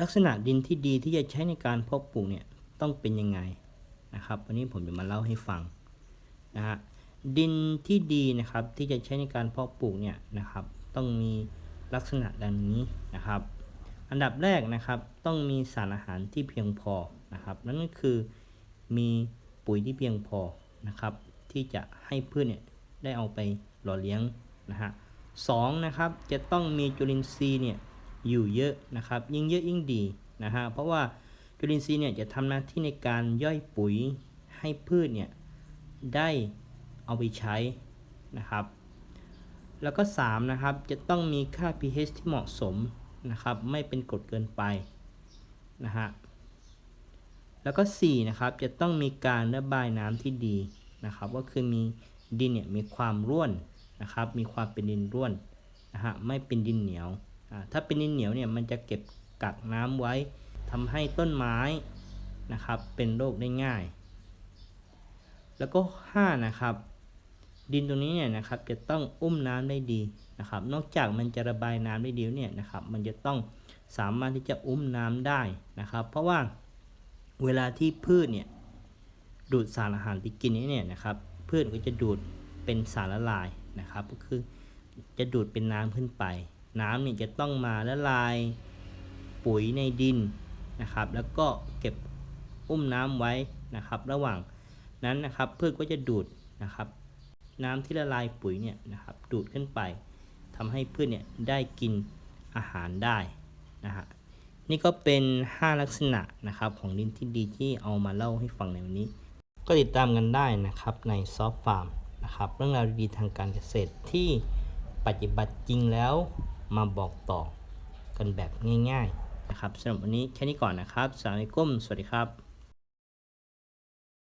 ลักษณะดินที่ดีที่จะใช้ในการเพาะปลูกเนี่ยต้องเป็นยังไงนะครับวันนี้ผมจะมาเล่าให้ฟังนะฮะดินที่ดีนะครับที่จะใช้ในการเพาะปลูกเนี่ยนะครับ ต้องมีลักษณะดังนี้นะครับ อันดับแรกนะครับต้องมีสารอาหารที่เพียงพอนะครับนั่นก็คือมีปุ๋ยที่เพียงพอนะครับ ที่จะให้พืชเนี่ยได้เอาไปหล่อเลี้ยงนะฮะสองนะครับจะต้องมีจุลินทรีย์เนี่ย อยู่เยอะนะครับ ยิ่งเยอะยิ่งดีนะฮะเพราะว่าจุลินทรีย์เนี่ยจะทำหน้าที่ในการย่อยปุ๋ยให้พืชเนี่ยได้เอาไปใช้นะครับ แล้วก็ 3 นะครับ จะต้องมีค่า pH ที่เหมาะสมนะครับ ไม่เป็นกรดเกินไปนะฮะแล้วก็ 4 นะครับ จะต้องมีการระบายน้ำที่ดีนะครับ ก็คือมีดินเนี่ยมีความร่วนนะครับ มีความเป็นดินร่วนนะฮะไม่เป็นดินเหนียว ถ้าเป็นดินเหนียวเนี่ยมันจะเก็บกักน้ำไว้ทำให้ต้นไม้นะครับเป็นโรคได้ง่าย แล้วก็5นะครับ ดินตรงนี้เนี่ยนะครับจะต้องอุ้มน้ำได้ดีนะครับ นอกจากมันจะระบายน้ำได้ดีเนี่ยนะครับ มันจะต้องสามารถที่จะอุ้มน้ำได้นะครับ เพราะว่าเวลาที่พืชเนี่ยดูดสารอาหารไปกินนี่เนี่ยนะครับพืชก็จะดูดเป็นสารละลายนะครับ ก็คือจะดูดเป็นน้ำขึ้นไป น้ำเนี่ยจะต้องมาละลายปุ๋ยในดินนะครับ แล้วก็เก็บอุ้มน้ำไว้นะครับ ระหว่างนั้นนะครับพืชก็จะดูดนะครับ น้ำที่ละลายปุ๋ยเนี่ยนะครับ ดูดขึ้นไปทำให้พืชเนี่ยได้กินอาหารได้นะฮะนี่ก็เป็น 5 ลักษณะนะครับของดินที่ดีที่เอามาเล่าให้ฟังในวันนี้ ก็ติดตามกันได้นะครับในซอฟฟาร์มนะครับเรื่องราวดีๆทางการเกษตรที่ปฏิบัติจริงแล้ว มาบอกต่อกันแบบง่ายๆนะครับสำหรับวันนี้แค่นี้ก่อนนะครับสวัสดีครับสวัสดีครับ